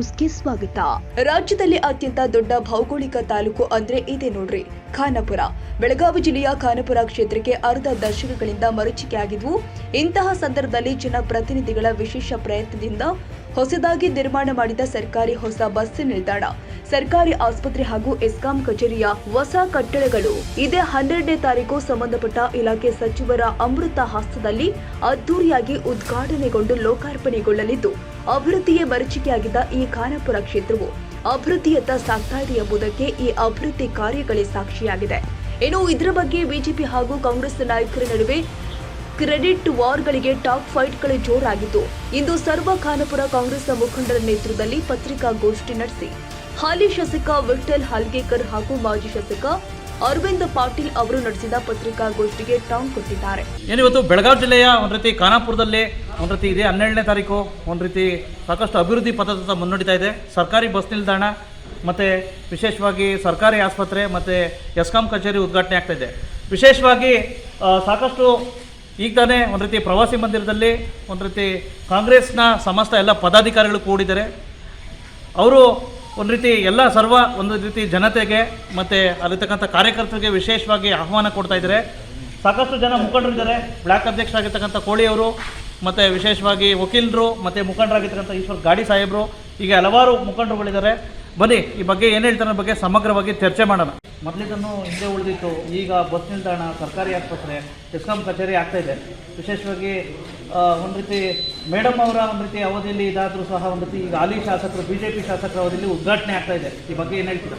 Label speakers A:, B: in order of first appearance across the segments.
A: ನ್ಯೂಸ್ಗೆ ಸ್ವಾಗತ. ರಾಜ್ಯದಲ್ಲಿ ಅತ್ಯಂತ ದೊಡ್ಡ ಭೌಗೋಳಿಕ ತಾಲೂಕು ಅಂದ್ರೆ ಇದೆ ನೋಡ್ರಿ, ಖಾನಾಪುರ. ಬೆಳಗಾವಿ ಜಿಲ್ಲೆಯ ಖಾನಾಪುರ ಕ್ಷೇತ್ರಕ್ಕೆ ಅರ್ಧ ದಶಕಗಳಿಂದ ಮರುಚಿಕೆಯಾಗಿದ್ವು ಇಂತಹ ಸಂದರ್ಭದಲ್ಲಿ ಜನಪ್ರತಿನಿಧಿಗಳ ವಿಶೇಷ ಪ್ರಯತ್ನದಿಂದ ಹೊಸದಾಗಿ ನಿರ್ಮಾಣ ಮಾಡಿದ ಸರ್ಕಾರಿ ಹೊಸ ಬಸ್ ನಿಲ್ದಾಣ, ಸರ್ಕಾರಿ ಆಸ್ಪತ್ರೆ ಹಾಗೂ ಎಸ್ಕಾಂ ಕಚೇರಿಯ ಹೊಸ ಕಟ್ಟಡಗಳು. ಇದೇ ಹನ್ನೆರಡನೇ ತಾರೀಕು ಸಂಬಂಧಪಟ್ಟ ಇಲಾಖೆ ಸಚಿವರ ಅಮೃತ ಹಸ್ತದಲ್ಲಿ ಅದ್ದೂರಿಯಾಗಿ ಉದ್ಘಾಟನೆಗೊಂಡು ಲೋಕಾರ್ಪಣೆಗೊಳ್ಳಲಿದ್ದು ಅಭಿವೃದ್ಧಿಯೇ ಮರೀಚಿಕೆಯಾಗಿದ್ದ ಈ ಖಾನಾಪುರ ಕ್ಷೇತ್ರವು ಅಭಿವೃದ್ಧಿಯತ್ತ ಸಾಗ್ತಾ ಇದೆ ಎಂಬುದಕ್ಕೆ ಈ ಅಭಿವೃದ್ಧಿ ಕಾರ್ಯಗಳೇ ಸಾಕ್ಷಿಯಾಗಿದೆ. ಇನ್ನು ಇದರ ಬಗ್ಗೆ ಬಿಜೆಪಿ ಹಾಗೂ ಕಾಂಗ್ರೆಸ್ ನಾಯಕರ ನಡುವೆ ಕ್ರೆಡಿಟ್ ವಾರ್ಗಳಿಗೆ ಟಾಪ್ ಫೈಟ್ಗಳು ಜೋರಾಗಿದ್ದು, ಇಂದು ಸರ್ವ ಖಾನಾಪುರ ಕಾಂಗ್ರೆಸ್ ಮುಖಂಡರ ನೇತೃತ್ವದಲ್ಲಿ ಪತ್ರಿಕಾಗೋಷ್ಠಿ ನಡೆಸಿ. ಹಾಲಿ ಶಾಸಕ ವಿಠಲ್ ಹಾಲ್ಗೇಕರ್ ಹಾಗೂ ಮಾಜಿ ಶಾಸಕ ಅರವಿಂದ್ ಪಾಟೀಲ್ ಅವರು ನಡೆಸಿದ ಪತ್ರಿಕಾಗೋಷ್ಠಿಗೆ ಟಾಂಗ್ ಕೊಟ್ಟಿದ್ದಾರೆ.
B: ಏನಿವತ್ತು ಬೆಳಗಾವಿ ಜಿಲ್ಲೆಯ ಒಂದು ರೀತಿ ಖಾನಾಪುರದಲ್ಲಿ ಒಂದು ರೀತಿ ಇದೇ. ಹನ್ನೆರಡನೇ ತಾರೀಕು ಒಂದು ರೀತಿ ಸಾಕಷ್ಟು ಅಭಿವೃದ್ಧಿ ಪಥದತ್ತ ಮುನ್ನಡೀತಾ ಇದೆ. ಸರ್ಕಾರಿ ಬಸ್ ನಿಲ್ದಾಣ ಮತ್ತು ವಿಶೇಷವಾಗಿ ಸರ್ಕಾರಿ ಆಸ್ಪತ್ರೆ ಮತ್ತು ಎಸ್ಕಾಂ ಕಚೇರಿ ಉದ್ಘಾಟನೆ ಆಗ್ತಾ ಇದೆ. ವಿಶೇಷವಾಗಿ ಸಾಕಷ್ಟು ಈಗ ತಾನೇ ಒಂದು ರೀತಿ ಪ್ರವಾಸಿ ಮಂದಿರದಲ್ಲಿ ಒಂದು ರೀತಿ ಕಾಂಗ್ರೆಸ್ನ ಸಮಸ್ತ ಎಲ್ಲ ಪದಾಧಿಕಾರಿಗಳು ಕೂಡಿದ್ದಾರೆ. ಅವರು ಒಂದು ರೀತಿ ಎಲ್ಲ ಸರ್ವ ಒಂದು ರೀತಿ ಜನತೆಗೆ ಮತ್ತು ಅಲ್ಲಿರ್ತಕ್ಕಂಥ ಕಾರ್ಯಕರ್ತರಿಗೆ ವಿಶೇಷವಾಗಿ ಆಹ್ವಾನ ಕೊಡ್ತಾ ಇದ್ದಾರೆ. ಸಾಕಷ್ಟು ಜನ ಮುಖಂಡರಿದ್ದಾರೆ. ಬ್ಲಾಕ್ ಅಧ್ಯಕ್ಷರಾಗಿರ್ತಕ್ಕಂಥ ಕೋಳಿಯವರು ಮತ್ತು ವಿಶೇಷವಾಗಿ ವಕೀಲರು, ಮತ್ತು ಮುಖಂಡರಾಗಿರ್ತಕ್ಕಂಥ ಈಶ್ವರ್ ಗಾಡಿ ಸಾಹೇಬರು, ಹೀಗೆ ಹಲವಾರು ಮುಖಂಡರುಗಳಿದ್ದಾರೆ. ಬನ್ನಿ, ಈ ಬಗ್ಗೆ ಏನು ಹೇಳ್ತಾರೆ ಬಗ್ಗೆ ಸಮಗ್ರವಾಗಿ ಚರ್ಚೆ ಮಾಡೋಣ. ಮೊದಲಿದ್ದನ್ನು ಹಿಂದೆ ಉಳಿದಿತ್ತು. ಈಗ ಬಸ್ ನಿಲ್ದಾಣ, ಸರ್ಕಾರಿ ಆಸ್ಪತ್ರೆ, ಎಸ್ಕಾಂ ಕಚೇರಿ ಆಗ್ತಾ ಇದೆ. ವಿಶೇಷವಾಗಿ ಒಂದು ರೀತಿ ಮೇಡಮ್ ಅವರ ಒಂದು ರೀತಿ ಅವಧಿಯಲ್ಲಿ ಇದಾದರೂ ಸಹ ಒಂದು ರೀತಿ ಈಗ ಹಾಲಿ ಶಾಸಕರು ಬಿ ಜೆ ಪಿ ಶಾಸಕರ ಅವಧಿಯಲ್ಲಿ ಉದ್ಘಾಟನೆ ಆಗ್ತಾ ಇದೆ. ಈ ಬಗ್ಗೆ ಏನು ಹೇಳ್ತೀರಾ?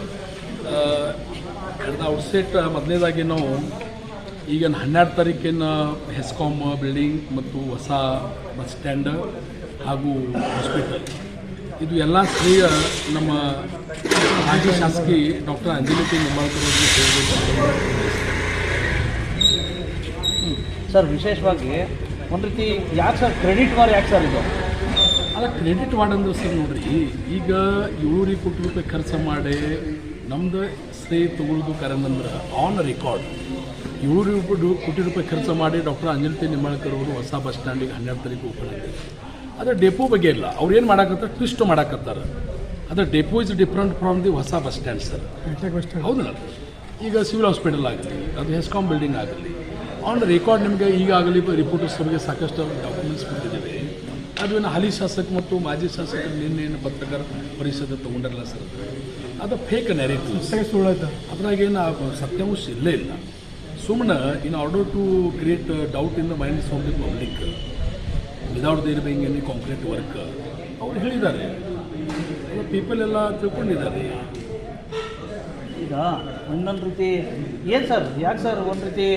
C: ಔಟ್ಸೆಟ್ ಮೊದಲನೇದಾಗಿ ನಾವು ಈಗ ಹನ್ನೆರಡು ತಾರೀಕಿನ ಹೆಸ್ಕಾಮ್ ಬಿಲ್ಡಿಂಗ್ ಮತ್ತು ಹೊಸ ಬಸ್ ಸ್ಟ್ಯಾಂಡ್ ಹಾಗೂ ಹಾಸ್ಪಿಟಲ್. ಇದು ಎಲ್ಲ ಶ್ರೇಯ ನಮ್ಮ ಮಾಜಿ ಶಾಸಕಿ ಡಾಕ್ಟರ್ ಅಂಜಲಿ ಸಿಂಗ್ ನಿಂಬಾಳ್ಕರ್
B: ಸರ್ ವಿಶೇಷವಾಗಿ ಒಂದು ರೀತಿ ಯಾಕೆ ಸರ್ ಕ್ರೆಡಿಟ್ ವಾರ್ ಯಾಕೆ ಸರ್ ಇದು?
C: ಅಲ್ಲ ಕ್ರೆಡಿಟ್ ಅಂದ್ರೆ ಸರ್ ನೋಡಿರಿ ಈಗ ಏಳೂರಿಗೆ ಕೋಟಿ ರೂಪಾಯಿ ಖರ್ಚು ಮಾಡಿ ನಮ್ದು ಶ್ರೇಯ ತಗೊಳ್ಳೋದು ಕರೆಂದ್ರೆ ಆನ್ ರೆಕಾರ್ಡ್ ಏಳೂರು ರೂಪಾಯಿ ಕೋಟಿ ರೂಪಾಯಿ ಖರ್ಚು ಮಾಡಿ ಡಾಕ್ಟರ್ ಅಂಜಲಿತೆ ನಿಂಬಾಳ್ಕರ್ ಅವರು ಹೊಸ ಬಸ್ ಸ್ಟ್ಯಾಂಡಿಗೆ ಹನ್ನೆರಡು ತಾರೀಕು ಓಪನ್ ಆಗಿದೆ ಆದರೆ ಡೆಪೋ ಬಗ್ಗೆ ಇಲ್ಲ. ಅವ್ರು ಏನು ಮಾಡಾಕತ್ತಾರೆ? ಟ್ವಿಸ್ಟ್ ಮಾಡಾಕತ್ತಾರೆ. ಅದ್ರ depot is different from the ಹೊಸ ಬಸ್ ಸ್ಟ್ಯಾಂಡ್ ಸರ್ ಹೌದಲ್ಲ ಈಗ ಸಿವಿಲ್ ಹಾಸ್ಪಿಟಲ್ ಆಗಲಿ ಅದು ಹೆಸ್ಕಾಮ್ ಬಿಲ್ಡಿಂಗ್ ಆಗಲಿ ಆನ್ ರೆಕಾರ್ಡ್ ನಿಮಗೆ ಈಗಾಗಲೇ ರಿಪೋರ್ಟರ್ಸ್ ಅವರಿಗೆ ಸಾಕಷ್ಟು ಡಾಕ್ಯುಮೆಂಟ್ಸ್ ಕೊಟ್ಟಿದ್ದೀವಿ ಅದು ಏನು ಹಾಲಿ ಶಾಸಕ ಮತ್ತು ಮಾಜಿ ಶಾಸಕರು ನಿನ್ನೇನು ಪತ್ರಕಾರ ಪರಿಷತ್ ತೊಗೊಂಡರಲ್ಲ ಸರ್ ಅದು. ಫೇಕ್ ನ್ಯಾರೇಟಿವ್ ಅದ್ರಾಗೇನು ಸತ್ಯಾಂಶ ಇಲ್ಲೇ ಇಲ್ಲ. ಸುಮ್ಮನೆ in order to create doubt in the minds of the public without there being any concrete work ಅವ್ರು ಹೇಳಿದ್ದಾರೆ. ಪೀಪಲ್ ಎಲ್ಲ ತಿಳ್ಕೊಂಡಿದ್ದಾರೆ.
B: ಈಗ ಒಂದೊಂದು ರೀತಿ ಏನು ಸರ್ ಯಾಕೆ ಸರ್ ಒಂದು ರೀತಿ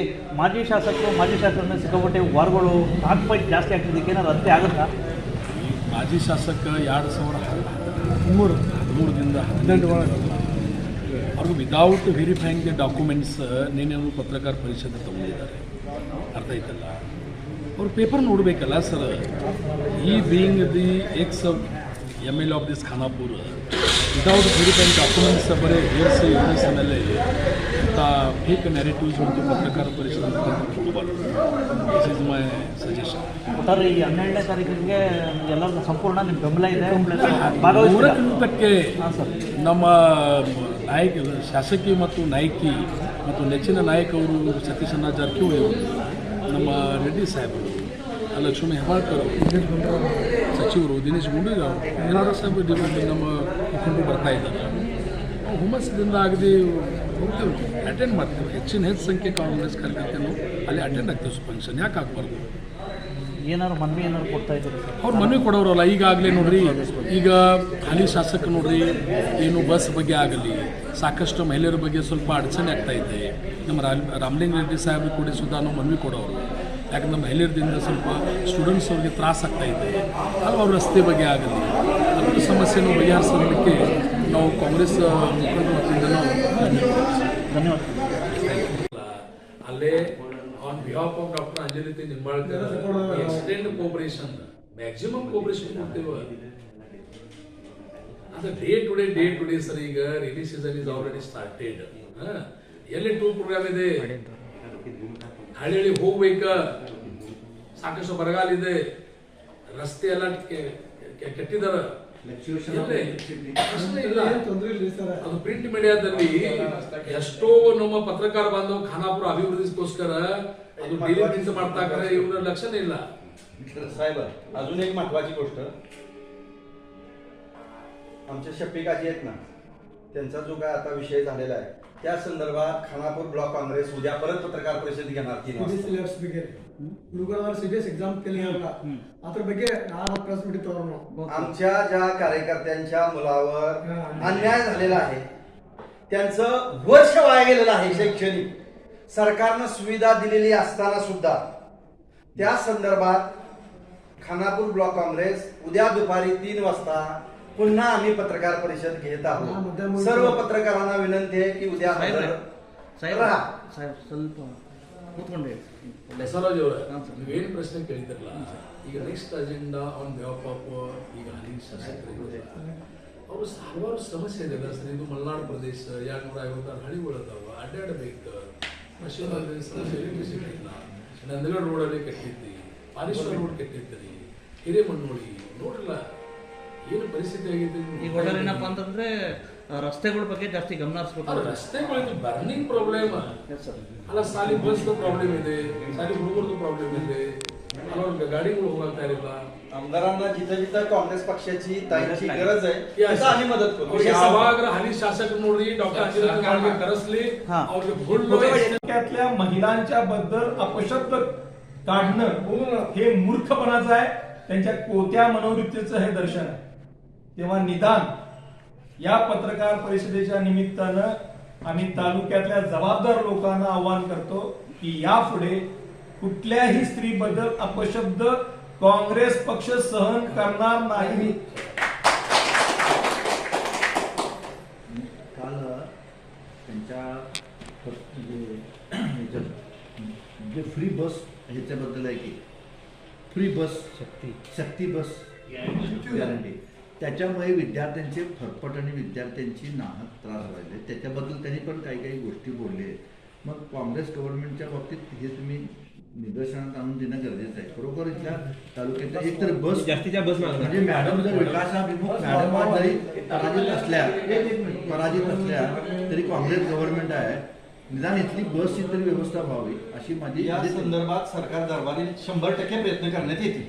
B: ಮಾಜಿ ಶಾಸಕರು ಮಾಜಿ ಶಾಸಕರನ್ನ ಸಿಕ್ಕಾಪಟ್ಟೆ ವಾರ್ಗಳು ನಾಲ್ಕು ಫೈಟ್ ಜಾಸ್ತಿ ಆಗ್ತಿದ್ದಕ್ಕೆ ಏನಾದ್ರು ರಸ್ತೆ ಆಗುತ್ತಾ?
C: ಮಾಜಿ ಶಾಸಕ ಎರಡು ಸಾವಿರ ಹದಿಮೂರು ಹದಿಮೂರರಿಂದ ಹದಿನೆಂಟು ಒಳಗೆ. ಅವ್ರಿಗೆ ವಿದೌಟ್ ವೆರಿಫೈಯಿಂಗ್ ದ ಡಾಕ್ಯುಮೆಂಟ್ಸ್ ನೇನೇನು ಪತ್ರಕಾರ ಪರಿಷತ್ ತಗೊಂಡಿದ್ದಾರೆ. ಅರ್ಥ ಆಯ್ತಲ್ಲ? ಅವ್ರು ಪೇಪರ್ ನೋಡಬೇಕಲ್ಲ ಸರ್ ಈ being the ex M L of this Khanapur without verifying documents ಬರೀ ಹೇರ್ಸಿ ಯೂನಿಸ್ ಮೇಲೆ ಇಂಥ ಫೇಕ್ ನ್ಯಾರೇಟಿವ್ಸ್ ಒಂದು ಪತ್ರಕಾರ ಪರಿಷತ್ ಕೊಡಬಾರ್ದು this is my suggestion
B: sir ಈ ಹನ್ನೆರಡನೇ ತಾರೀಕಿಗೆ ಎಲ್ಲರೂ ಸಂಪೂರ್ಣ ನಿಮ್ಮ ಬೆಂಬಲ ಇದೆ.
C: ನೂರಕ್ಕೆ
B: ಸರ್.
C: ನಮ್ಮ ನಾಯಕ ಶಾಸಕಿ ಮತ್ತು ನಾಯಕಿ ಮತ್ತು ನೆಚ್ಚಿನ ನಾಯಕವರು ಸತೀಶ್ ಅಣ್ಣ ಜಾರಕಿಹೊಳಿ ಅವರು ನಮ್ಮ ರೆಡ್ಡಿ ಸಾಹೇಬರು ಲಕ್ಷ್ಮಣ ಹೆಬ್ಬಾಳ್ಕರ್ ಅವರು ಸಚಿವರು ದಿನೇಶ್ ಗುಂಡೂರಾವ್ ಏನಾದ್ರು ಸಾಹೇಬ್ ಡಿಪೆಂಡ್ ನಮ್ಮ ಮುಖಂಡರು ಬರ್ತಾ ಇದ್ದಾರೆ. ಹುಮ್ಮಸ್ಸಿದಿಂದ ಆಗದೆ ಹೋಗ್ತೇವೆ. ಅಟೆಂಡ್ ಮಾಡ್ತೇವೆ. ಹೆಚ್ಚಿನ ಹೆಚ್ಚು ಸಂಖ್ಯೆ ಕಾಂಗ್ರೆಸ್ ಕಾರ್ಯಕರ್ತರು ಅಲ್ಲಿ ಅಟೆಂಡ್ ಆಗ್ತೇವೆ ಫಂಕ್ಷನ್ ಯಾಕೆ ಆಗಬಾರ್ದು?
B: ಏನಾದ್ರು ಮನವಿ ಏನಾದ್ರು ಕೊಡ್ತಾ ಇದ್ದಾರೆ
C: ಅವ್ರು ಮನವಿ ಕೊಡೋರಲ್ಲ. ಈಗಾಗಲೇ ನೋಡ್ರಿ ಈಗ ಹಾಲಿ ಶಾಸಕ ನೋಡ್ರಿ ಏನು ಬಸ್ ಬಗ್ಗೆ ಆಗಲಿ ಸಾಕಷ್ಟು ಮಹಿಳೆಯರ ಬಗ್ಗೆ ಸ್ವಲ್ಪ ಅಡಚಣೆ ಆಗ್ತಾ ಇದೆ. ನಮ್ಮ ರಾಮ್, ರಾಮಲಿಂಗ ರೆಡ್ಡಿ ಸಾಹೇಬ್ ಕೂಡ ಸುಧಾ ನಾವು ಮನವಿ ಕೊಡೋರು. ಯಾಕಂದ್ರೆ ಮಹಿಳೆಯರದಿಂದ ಸ್ವಲ್ಪ ಸ್ಟೂಡೆಂಟ್ಸ್ ಅವ್ರಿಗೆ ತ್ರಾಸ ಇದೆ. ಅವ್ರ ರಸ್ತೆ ಬಗ್ಗೆ ಆಗಲಿ ಅದರ ಸಮಸ್ಯೆಯನ್ನು ಬಗೆಹರಿಸೋದಕ್ಕೆ ನಾವು ಕಾಂಗ್ರೆಸ್ ಮುಖಂಡರ ವತಿಯಿಂದ ನಾವು ಅಲ್ಲೇ on behalf of doctor ಅಂಜಲಿತಿ Nimbalkar extend cooperation maximum cooperation ಕೊಡ್ತೇವೆ. ಅದು day to day day to day sir ಈಗ release season is already started ಎಲ್ಲಿ ಟೂರ್ ಪ್ರೋಗ್ರಾಮ್ ಇದೆ ಹಳ್ಳಿ ಹೋಗ್ಬೇಕ ಸಾಕಷ್ಟು ಬರಗಾಲ ಇದೆ ರಸ್ತೆ ಎಲ್ಲ ಕೆ- ಕೆ- ಕೆಟ್ಟಿದಾರ ಇಲ್ರಿ, ಪ್ರಶ್ನೆ ಇಲ್ಲ ಅದು ಪ್ರಿಂಟ್ ಮೀಡಿಯಾದಲ್ಲಿ ಎಷ್ಟೋ ನಮ್ಮ ಪತ್ರಕಾರ ಬಾಂಧವ ಖಾನಾಪುರ ಅಭಿವೃದ್ಧಿಗೋಸ್ಕರ ಅದು ಡೈಲಿ ಪ್ರಿಂಟ್ ಮಾಡ್ತಾ ಇದ್ದಾರೆ ಇವ್ರ ಲಕ್ಷಣ ಇಲ್ಲ
D: साहेब अजून एक महत्वाची गोष्ट आमचे शफिक आजी आहेत ना त्यांचा जो काय आता विषय झालेला आहे त्या संदर्भात खानापूर ब्लॉक काँग्रेस उद्या परत पत्रकार परिषद घेणार तीन वाजता
E: ಸಿಲೆಬಸ್ ಬಗ್ಗೆ ಹುಡುಗರ ಸಿ ಬಿ ಎಸ್ ಎಕ್ಸಾಮ್ ಕೇಳಿಲ್ಲ ಅದ್ರ ಬಗ್ಗೆ ನಾನು ಪ್ರೆಸ್ ಮೀಟ್ ತಗೊಂಡು
D: आमच्या ज्या कार्यकर्त्यांच्या मुलावर अन्याय झालेला आहे त्यांचं वर्ष वाया गेलेलं आहे शैक्षणिक सरकारनं सुविधा दिलेली असताना सुद्धा त्या संदर्भात खानापूर ब्लॉक काँग्रेस उद्या दुपारी तीन वाजता पुन्हा आम्ही पत्रकार परिषद घेत
E: हा,
D: आहोत
E: मुद्दा-
D: सर्व पत्रकारांना विनंती आहे की उद्या
B: ಸಾಹೇಬ್ರೆ
D: हजर
B: ಸಾಹೇಬ್
D: राहा.
B: ಸಾಹೇಬ್ ಸ್ವಲ್ಪ ಕೂತ್ಕೊಂಡು ಹೇಳಿ
C: ಬಸವರಾಜ್ ಅವರ
B: ಹಾಂ, ಸರ್.
C: ನೀವೇನು ಪ್ರಶ್ನೆ ಕೇಳಿದ್ರಲ್ಲ ಈಗ next agenda on behalf of ಈಗ ಹಾಲಿ ಶಾಸಕರು ಅವರು ಹಲವಾರು ಸಮಸ್ಯೆ ಇದೆ ಸರ್ ಇದು ಮಲೆನಾಡು ಪ್ರದೇಶ ಎರಡ್ನೂರ ಐವತ್ತಾರು ಹಳಿಗಳು ಅದಾವ ಅಡ್ಡಾಡಬೇಕು ಮಷೀನಲ್ಲಿ ಸಮಸ್ಯೆ ಎಲೆಕ್ಟ್ರಿಸಿಟಿ ಇಲ್ಲ ನಂದಗಡ ರೋಡಲ್ಲಿ ಕೆಟ್ಟಿದ್ದಿ ಪಾಲೇಶ್ವರ ರೋಡ್ ಕೆಟ್ಟಿದ್ರಿ ಹಿರೇಮಣ್ಣೋಳಿ ನೋಡ್ರಲ್ಲ ಏನು ಪರಿಸ್ಥಿತಿ ಆಗಿದೆ
B: ಈಗ ಒಟ್ಟಾರೆ ಏನಪ್ಪ ಅಂತಂದ್ರೆ ಆ, ರಸ್ತೆಗಳ ಬಗ್ಗೆ ಜಾಸ್ತಿ ಗಮನ ಹರಿಸ್ಬೇಕು
C: ಅದು ರಸ್ತೆಗಳು ಬರ್ನಿಂಗ್ ಪ್ರಾಬ್ಲಮ್
B: ಎಸ್ ಸರ್
C: ಅಲ್ಲ ಸಾಲಿ ಬಸ್ ಪ್ರಾಬ್ಲಮ್ ಇದೆ ಸಾಲಿ ಹುಡುಗರದು ಪ್ರಾಬ್ಲಮ್ ಇದೆ ಹಲವಾರು ಗಾಡಿಗಳು ಹೋಗ್ತಾ ಇರಲಿಲ್ಲ
D: आमदारांना जिथं जिथं काँग्रेस पक्षाची ताईंची
B: मदत
D: गरज आहे तिथं आम्ही मदत करू
C: ಅವ್ರಿಗೆ ಯಾವಾಗ ಹಾಲಿ ಶಾಸಕ ನೋಡ್ರಿ ಡಾಕ್ಟರ್ ಅಂಜಲಿ ಕುಮಾರ್ಗೆ ಕರೆಸ್ಲಿ
B: ಹಾ.
C: ಅವ್ರಿಗೆ ಭುಲ್ಲು
F: तालुक्यातल्या महिलांच्या बद्दल अपशब्द काढणं हे मूर्खपणाचं आहे त्यांच्या कोत्या मनोवृत्तीचं हे दर्शन आहे तेव्हा निदान या पत्रकार परिषदेच्या निमित्तानं आम्ही तालुक्यातल्या जबाबदार लोकांना आवाहन करतो की यापुढे कुठल्याही स्त्रीबद्दल अपशब्द काँग्रेस पक्ष सहन करणार नाही.
G: काल त्यांच्या म्हणजे जे फ्री बस ह्याच्याबद्दल आहे की फ्री बस शक्ती शक्ती बस गॅरंटी त्याच्यामुळे विद्यार्थ्यांचे फरफट आणि विद्यार्थ्यांची नाहक त्रास व्हायले. त्याच्याबद्दल त्यांनी पण काही काही गोष्टी बोलले. मग काँग्रेस गव्हर्नमेंटच्या बाबतीत हे तुम्ही निदर्शनात आणून देणं गरजेचं आहे. खरोखर इथल्या तालुक्यातल्या एक तर बस
H: जास्तीच्या बस
G: म्हणजे मॅडम जर विकासाभिमुख मॅडम जरी पराजित असल्या पराजित असल्या तरी काँग्रेस गव्हर्नमेंट आहे. निदान इथली बसची तरी व्यवस्था व्हावी अशी माझी
D: या संदर्भात सरकार दरबारी शंभर टक्के प्रयत्न करण्यात येतील.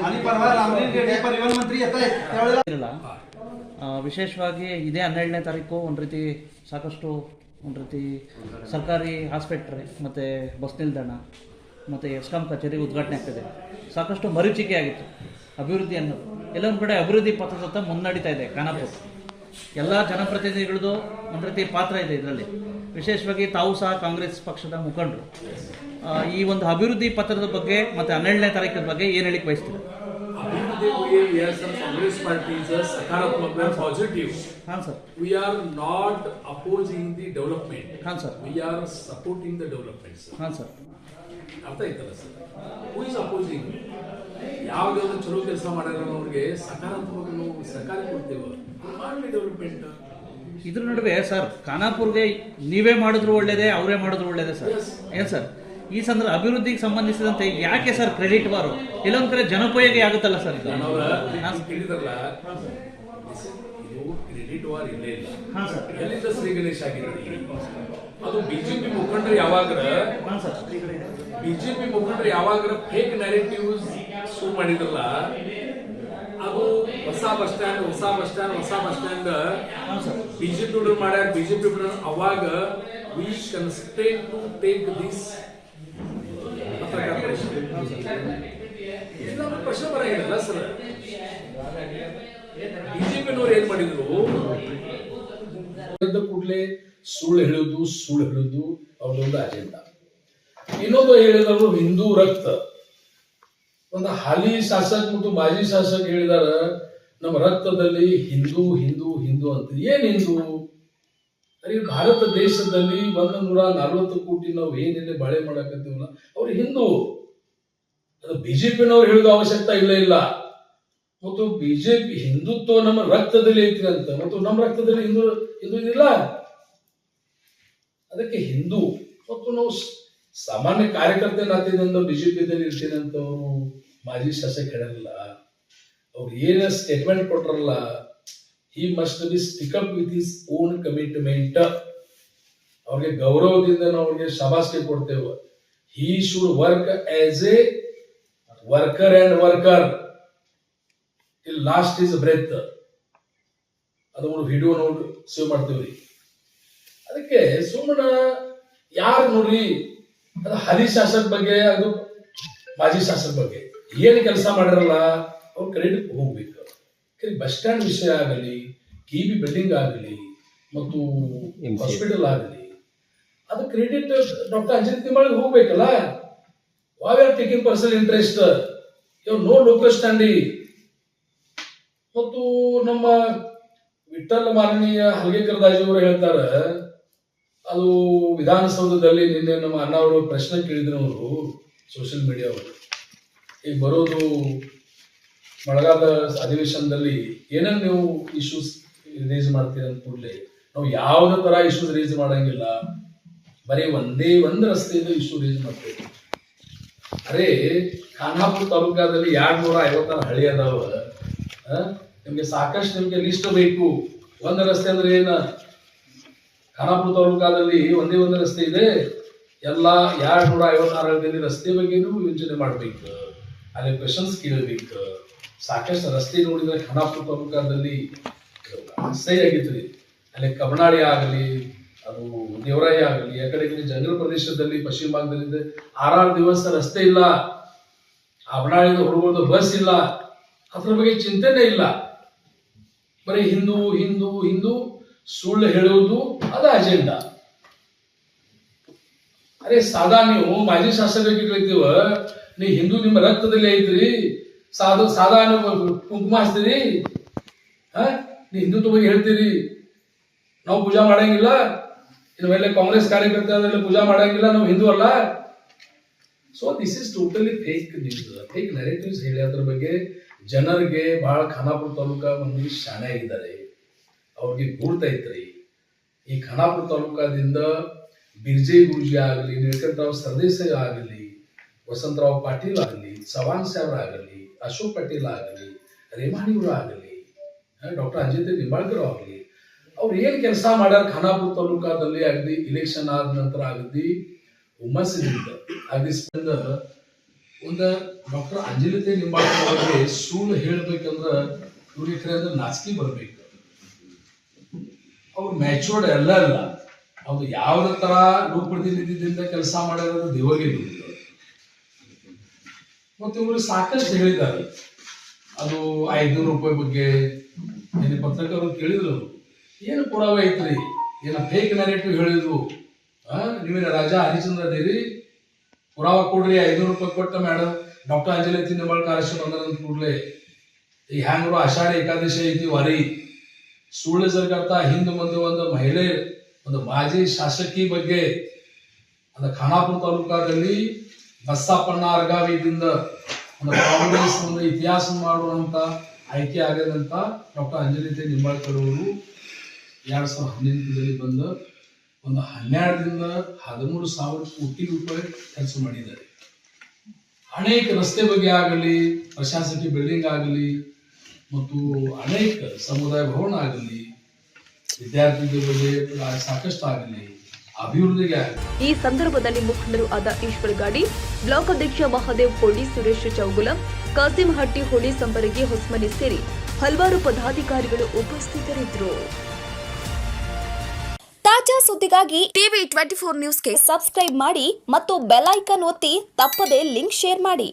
D: आणि परवा रामलिंग रेड्डी परिवहन मंत्री येत आहेत त्यावेळेला
B: ಇರಲ್ಲ ಆ, ವಿಶೇಷವಾಗಿ ಇದೇ ಹನ್ನೆರಡನೇ ತಾರೀಕು ಒಂದು ರೀತಿ ಸಾಕಷ್ಟು ಒಂದು ರೀತಿ ಸರ್ಕಾರಿ ಆಸ್ಪತ್ರೆ ಮತ್ತು ಬಸ್ ನಿಲ್ದಾಣ ಮತ್ತು ಎಸ್ಕಾಂ ಕಚೇರಿ ಉದ್ಘಾಟನೆ ಆಗ್ತದೆ ಸಾಕಷ್ಟು ಮರೀಚಿಕೆ ಆಗಿತ್ತು ಅಭಿವೃದ್ಧಿ ಅನ್ನೋದು ಎಲ್ಲೊಂದು ಕಡೆ ಅಭಿವೃದ್ಧಿ ಪಥದತ್ತ ಮುನ್ನಡೀತಾ ಇದೆ ಖಾನಾಪುರ ಎಲ್ಲ ಜನಪ್ರತಿನಿಧಿಗಳದ್ದು ಒಂದು ರೀತಿ ಪಾತ್ರ ಇದೆ ಇದರಲ್ಲಿ ವಿಶೇಷವಾಗಿ ತಾವು ಸಹ ಕಾಂಗ್ರೆಸ್ ಪಕ್ಷದ ಮುಖಂಡರು ಆ, ಈ ಒಂದು ಅಭಿವೃದ್ಧಿ ಪತ್ರದ ಬಗ್ಗೆ ಮತ್ತು ಹನ್ನೆರಡನೇ ತಾರೀಕಿನ ಬಗ್ಗೆ ಏನು ಹೇಳಿಕ್ಕೆ ಬಯಸ್ತೀರಾ?
C: ಅಭಿವೃದ್ಧಿ ಎಸ್ ಕಾಂಗ್ರೆಸ್ ಪಾರ್ಟಿ ಇಸ್ ಸಕಾರಾತ್ಮಕ ಪಾಸಿಟಿವ್
B: ಹಾಂ
C: sir we
B: are not
C: opposing the development sir we are
B: supporting sir
C: ಅರ್ಥ ಆಯ್ತಲ್ಲ ಸರ್ ಹೂ ಇಸ್ ಅಪೋಸಿಂಗ್ ಚಲೋ ಕೆಲಸ ಮಾಡ್ಯಾರ ಅವ್ರಿಗೆ ಸಕಾರಾತ್ಮಕ ನಾವು ಸರ್ಕಾರ ಕೊಡ್ತೇವೆ. ಮಾಡಲಿ ಡೆವಲಪ್ಮೆಂಟ್
B: ಇದ್ರ ನಡುವೆ ಸರ್ ಖಾನಾಪುರ್ಗೆ ನೀವೇ ಮಾಡಿದ್ರು ಒಳ್ಳೇದೇ ಅವರೇ ಮಾಡಿದ್ರು ಒಳ್ಳೇದೇ ಸರ್ ಏನ್ ಸರ್ ಈ ಸಂದರ್ಭ ಅಭಿವೃದ್ಧಿಗೆ ಸಂಬಂಧಿಸಿದಂತೆ ಯಾಕೆ ಸರ್ ಕ್ರೆಡಿಟ್ ಬಾರು? ಇಲ್ಲೊಂದ್ ಕಡೆ ಜನೋಪಯೋಗಿ ಆಗುತ್ತಲ್ಲ. ಸರ್. ಇದು
C: ಕ್ರೆಡಿಟ್ ವಾರ್ ಇಲ್ಲೇ ಇಲ್ಲ.
B: ಹಾಂ ಸರ್.
C: ಎಲ್ಲಿಂದ ಶ್ರೀ ಗಣೇಶ್ ಅದು ಬಿಜೆಪಿ ಮುಖಂಡರು
B: ಯಾವಾಗ
C: ಬಿಜೆಪಿ ಮುಖಂಡರು ಯಾವಾಗ ಫೇಕ್ ನ್ಯಾರೇಟಿವ್ಸ್ ಶುರು ಮಾಡಿದ್ರಲ್ಲ? ಅದು ಹೊಸ ಬಸ್ ಸ್ಟ್ಯಾಂಡ್ ಹೊಸ ಬಸ್ ಸ್ಟ್ಯಾಂಡ್ ಹೊಸ ಬಸ್ ಸ್ಟ್ಯಾಂಡ್ ಬಿಜೆಪಿ ಮಾಡ್ಯಾರ ಬಿಜೆಪಿ ಅವಾಗ we constate to take this ಪತ್ರಕಾರ ಏನ್ ಮಾಡಿದ್ರು? ಕೂಡಲೇ ಸುಳ್ಳು ಹೇಳುದು ಸುಳ್ಳು ಹೇಳುದು ಅವ್ರದೊಂದು ಅಜೆಂಡಾ ಇನ್ನೊಂದು ಹೇಳಿದವರು ಹಿಂದೂ ರಕ್ತ. ಒಂದು ಹಾಲಿ ಶಾಸಕ ಮತ್ತು ಮಾಜಿ ಶಾಸಕ ಹೇಳಿದಾರ, ನಮ್ಮ ರಕ್ತದಲ್ಲಿ ಹಿಂದೂ ಹಿಂದೂ ಹಿಂದೂ ಅಂತ. ಏನ್ ಹಿಂದೂ? ಅರೆ ಭಾರತ ದೇಶದಲ್ಲಿ ಒಂದು ನೂರ ನಲವತ್ತು ಕೋಟಿ ನಾವು ಏನಿಲ್ಲ ಬಾಳೆ ಮಾಡಕತ್ತೀವಲ್ಲ, ಅವ್ರು ಹಿಂದೂ. ಅದು ಬಿಜೆಪಿನವ್ರು ಹೇಳೋದು ಅವಶ್ಯಕತೆ ಇಲ್ಲ ಇಲ್ಲ. ಮತ್ತು ಬಿಜೆಪಿ ಹಿಂದುತ್ವ ನಮ್ಮ ರಕ್ತದಲ್ಲಿ ಐತಿ ಅಂತ, ಮತ್ತು ನಮ್ಮ ರಕ್ತದಲ್ಲಿ ಹಿಂದೂ ಹಿಂದೂ ಇಲ್ಲ ಅದಕ್ಕೆ ಹಿಂದೂ. ಮತ್ತು ನಾವು ಸಾಮಾನ್ಯ ಕಾರ್ಯಕರ್ತೆ ನಾತಿನಿಂದ ಬಿಜೆಪಿದಲ್ಲಿ ಇರ್ತೀನಿ ಅಂತ ಅವರು ಮಾಜಿ ಶಾಸಕ ಹೇಳಲ್ಲ ಅವ್ರು ಏನೇ statement ಕೊಟ್ರಲ್ಲ he must be stick up with his own commitment ಅವ್ರಿಗೆ ಗೌರವದಿಂದ ನಾವು ಅವ್ರಿಗೆ ಶಬಾಸ್ಗೆ ಕೊಡ್ತೇವೆ. He should work as a worker and worker till last is breath ಅದು ಒಂದು ವಿಡಿಯೋ ನೋಡಿ ಸೇವ್ ಮಾಡ್ತೀವ್ರಿ ಅದಕ್ಕೆ ಸುಮ್ಮನ ಯಾರು ನೋಡ್ರಿ? ಅದು ಹರಿ ಶಾಸಕ ಬಗ್ಗೆ, ಅದು ಮಾಜಿ ಶಾಸಕ ಬಗ್ಗೆ. ಏನು ಕೆಲಸ ಮಾಡಿರಲ್ಲ, ಅವ್ರು ಕ್ರೆಡಿಟ್ ಹೋಗ್ಬೇಕು. ಬಸ್ ಸ್ಟ್ಯಾಂಡ್ ವಿಷಯ ಆಗಲಿ ಕೆ ಬಿ ಬಿಲ್ಡಿಂಗ್ ಆಗಲಿ ಮತ್ತು ಹಾಸ್ಪಿಟಲ್ ಆಗಲಿ ಅದು ಕ್ರೆಡಿಟ್ ಡಾಕ್ಟರ್ ಅಂಜನ್ ತಿಮ್ಮಳಿಗೆ ಹೋಗ್ಬೇಕಲ್ಲ? Wow are taking personal interest I've no local standee ಮತ್ತು ನಮ್ಮ ವಿಠಲ್ ಮಾನನೀಯ ಹಲ್ಗೇಕರ್ ದಾಜಿ ಅವರು ಹೇಳ್ತಾರೆ ಅದು ವಿಧಾನಸೌಧದಲ್ಲಿ ನಿನ್ನೆ ನಮ್ಮ ಅಣ್ಣ ಅವರು ಪ್ರಶ್ನೆ ಕೇಳಿದ್ರು ಅವರು ಸೋಷಿಯಲ್ ಮೀಡಿಯಾ ಅವರು. ಈಗ ಬರೋದು ಮಳೆಗಾಲದ ಅಧಿವೇಶನದಲ್ಲಿ ಏನೇನು ನೀವು ಇಶ್ಯೂಸ್ ರೇಸ್ ಮಾಡ್ತೀರ ಅಂತ ಕೂಡಲೇ, ನಾವು ಯಾವುದೇ ತರ ಇಶ್ಯೂಸ್ ರೇಸ್ ಮಾಡಂಗಿಲ್ಲ. ಬರೀ ಒಂದೇ ಒಂದು ರಸ್ತೆಯಿಂದ ಇಶ್ಯೂ ರೇಸ್ ಮಾಡ್ತೇವೆ. ಅರೆ, ಖಾನಾಪುರ ತಾಲೂಕಾದಲ್ಲಿ ಎರಡ್ ನೂರ ಐವತ್ತಾರು ಹಳ್ಳಿ ಅದಾವ. ನಿಮಗೆ ನಿಮ್ಗೆ ಸಾಕಷ್ಟು ನಿಮ್ಗೆ ಲಿಸ್ಟ್ ಬೇಕು. ಒಂದು ರಸ್ತೆ ಅಂದ್ರೆ ಏನ? ಖಾನಾಪುರ ತಾಲೂಕಾದಲ್ಲಿ ಒಂದೇ ಒಂದು ರಸ್ತೆ ಇದೆ. ಎಲ್ಲ ಎರಡ್ ನೂರ ಐವತ್ತಾರು ಹಳ್ಳಿಯಲ್ಲಿ ರಸ್ತೆ ಬಗ್ಗೆನೂ ಯೋಚನೆ ಮಾಡ್ಬೇಕು. ಅಲ್ಲಿ ಕ್ವೆಶನ್ಸ್ ಕೇಳಬೇಕು. ಸಾಕಷ್ಟು ರಸ್ತೆ ನೋಡಿದ್ರೆ ಖಾನಾಪುರ ತಾಲೂಕಾದಲ್ಲಿ ಸಹಿ ರೀ ಅಲ್ಲಿ ಕಬನಾಡಿ ಆಗಲಿ, ಅದು ದೇವರಾಯ ಆಗಲಿ, ಆ ಕಡೆ ಈ ಜಂಗಲ್ ಪ್ರದೇಶದಲ್ಲಿ ಪಶ್ಚಿಮ ಭಾಗದಲ್ಲಿ ಆರಾರು ದಿವಸ ರಸ್ತೆ ಇಲ್ಲ. ಅಬನಾಳಿಯಿಂದ ಹೊರಗೋದು ಬಸ್ ಇಲ್ಲ. ಅದ್ರ ಬಗ್ಗೆ ಚಿಂತೆನೇ ಇಲ್ಲ. ಬರೀ ಹಿಂದೂ ಹಿಂದೂ ಹಿಂದೂ, ಸುಳ್ಳು ಹೇಳುವುದು ಅದ ಅಜೆಂಡಾ ಅರೆ ಸಾದಾ ನೀವು ಮಾಜಿ ಶಾಸಕರಿಗೆ ಕೇಳ್ತೀವ ನೀ ಹಿಂದೂ ನಿಮ್ಮ ರಕ್ತದಲ್ಲಿ ಐತ್ರಿ ಸಾಧು, ಸಾದಾ ನೀವು ಕುಂಕುಮ ಹಚ್ತೀರಿ ಹ? ನೀ ಹಿಂದುತ್ವ ಬಗ್ಗೆ ಹೇಳ್ತೀರಿ. ನಾವು ಪೂಜಾ ಮಾಡಂಗಿಲ್ಲ. ಇನ್ನು ಮೇಲೆ ಕಾಂಗ್ರೆಸ್ ಕಾರ್ಯಕರ್ತ ಅದರಲ್ಲಿ ಪೂಜಾ ಮಾಡಂಗಿಲ್ಲ. ನಾವು ಹಿಂದೂ ಅಲ್ಲ. So this is totally fake news fake narratives ಹೇಳಿ ಅದ್ರ ಬಗ್ಗೆ ಜನರಿಗೆ ಬಹಳ ಖಾನಾಪುರ ತಾಲೂಕಾ ಒಂದು ಶಾಣೆ ಆಗಿದ್ದಾರೆ. ಅವ್ರಿಗೆ ಗುರ್ತೈತ್ರಿ ಈ ಖಾನಾಪುರ ತಾಲೂಕಾದಿಂದ ಬಿರ್ಜೆ ಗುರುಜಿ ಆಗಲಿ ನೀಲಕಂಠರಾವ್ ಸರ್ದೇಸಾಯಿ ಆಗಲಿ, ವಸಂತರಾವ್ ಪಾಟೀಲ್ ಆಗಲಿ ಚವಾಣ್ ಸಾಹೇಬ್ರ ಆಗಲಿ, ಅಶೋಕ್ ಪಾಟೀಲ್ ಆಗಲಿ ರೇಮಾಣಿಗಳು ಆಗಲಿ ಡಾಕ್ಟರ್ ಅಂಜಿತ್ ನಿಂಬಾಳ್ಕರ್ ಆಗಲಿ. ಅವ್ರು ಏನು ಕೆಲಸ ಮಾಡ್ಯಾರ? ಖಾನಾಪುರ ತಾಲೂಕಾದಲ್ಲಿ ಅಗದಿ ಇಲೆಕ್ಷನ್ ಆದ ನಂತರ ಅಗದಿ ಹುಮ್ಮಸ್ಸಿನಿಂದ ಅಗದಿ ಒಂದು ಡಾಕ್ಟರ್ ಅಂಜಲಿತೆ ನಿಂಬಾಳ್ಕರ್ ಅವರಿಗೆ ಸುಳ್ಳು ಹೇಳ್ಬೇಕಂದ್ರ ಇವ್ರಿಗೆ ಖರೆ ಅಂದ್ರೆ ನಾಚಿಕೆ ಬರಬೇಕು. ಅವ್ರು ಮ್ಯಾಚೂರ್ಡ್ ಎಲ್ಲ ಅಲ್ಲ. ಅವ್ರು ಯಾವ ತರ ಲೋಕಪ್ರತಿನಿಧಿದಿಂದ ಕೆಲಸ ಮಾಡ್ಯಾರ ಮತ್ತು ಮತ್ತೆ ಇವರು ಸಾಕಷ್ಟು ಹೇಳಿದ್ದಾರೆ. ಅದು ಐದುನೂರು ರೂಪಾಯಿ ಬಗ್ಗೆ ಏನು ಪತ್ರಕರ್ತರು ಕೇಳಿದ್ರು, ಏನು ಪುರಾವೆ ಐತ್ರಿ? ಏನು ಫೇಕ್ ನ್ಯಾರೇಟಿವ್ ಹೇಳಿದ್ರು? ನಿಮಗೆ ರಾಜ ಹರಿಚಂದ್ರ ದೇರಿ ಪುರಾವೆ ಕೊಡ್ರಿ ಐದುನೂರು ರೂಪಾಯಿ ಕೊಟ್ಟ ಮೇಡಮ್ ಡಾಕ್ಟರ್ ಅಂಜಲಿ ತಿನ್ನಬಾಳ್ ಕಾರ್ಯಕ್ರಮ ಬಂದ್ರಂತ ಕೂಡಲೇ. ಈಗ ಹ್ಯಾಂಗ್ರು ಆಷಾಢ ಏಕಾದಶಿ ಐತಿ ವಾರಿ. ಸುಳ್ಳು ಸರ್ಕಾರ ಹಿಂದೆ ಮುಂದೆ ಒಂದು ಮಹಿಳೆ, ಒಂದು ಮಾಜಿ ಶಾಸಕಿ ಬಗ್ಗೆ ಅದು ಖಾನಾಪುರ ತಾಲೂಕಾದಲ್ಲಿ ಬಸ್ಸಪ್ಪಣ್ಣ ಅರ್ಗಾವಿದಿಂದ ಒಂದು ಕಾಂಗ್ರೆಸ್ ಒಂದು ಇತಿಹಾಸ ಮಾಡುವಂತ ಆಯ್ಕೆ ಆಗದಂತ ಡಾಕ್ಟರ್ ಅಂಜಲಿತೆ ನಿಂಬಾಳ್ಕರ್ ಅವರು ಎರಡ್ ಸಾವಿರದ ಹದಿನೆಂಟರಲ್ಲಿ ಬಂದ ಒಂದು ಹನ್ನೆರಡರಿಂದ ಹದಿಮೂರು ಸಾವಿರ ಕೋಟಿ ರೂಪಾಯಿ ಕೆಲಸ ಮಾಡಿದ್ದಾರೆ. ಅನೇಕ ರಸ್ತೆ ಬಗ್ಗೆ ಆಗಲಿ, ಪ್ರಶಾಸಕಿ ಬಿಲ್ಡಿಂಗ್ ಆಗಲಿ, ಮತ್ತು ಅನೇಕ ಸಮುದಾಯ ಭವನ ಆಗಲಿ, ವಿದ್ಯಾರ್ಥಿಗಳ ಬಗ್ಗೆ ಸಾಕಷ್ಟು ಆಗಲಿ
A: ಈ ಸಂದರ್ಭದಲ್ಲಿ ಮುಖಂಡರು ಆದ ಈಶ್ವರ್ ಗಾಡಿ, ಬ್ಲಾಕ್ ಅಧ್ಯಕ್ಷ ಮಹಾದೇವ್ ಕೋಡಿ ಸುರೇಶ್ ಚೌಗುಲ ಕಾಸಿಂ ಹಟ್ಟಿ ಹೋಳಿ ಸಂಬರಗಿ ಹೊಸ್ಮನಿ ಸೇರಿ ಹಲವಾರು ಪದಾಧಿಕಾರಿಗಳು ಉಪಸ್ಥಿತರಿದ್ದರು.
H: ತಾಜಾ ಸುದ್ದಿಗಾಗಿ ಟಿವಿ ಟ್ವೆಂಟಿ ಫೋರ್ ನ್ಯೂಸ್ಗೆ ಸಬ್ಸ್ಕ್ರೈಬ್ ಮಾಡಿ ಮತ್ತು ಬೆಲ್ ಐಕಾನ್ ಒತ್ತಿ ತಪ್ಪದೇ ಲಿಂಕ್ ಶೇರ್ ಮಾಡಿ.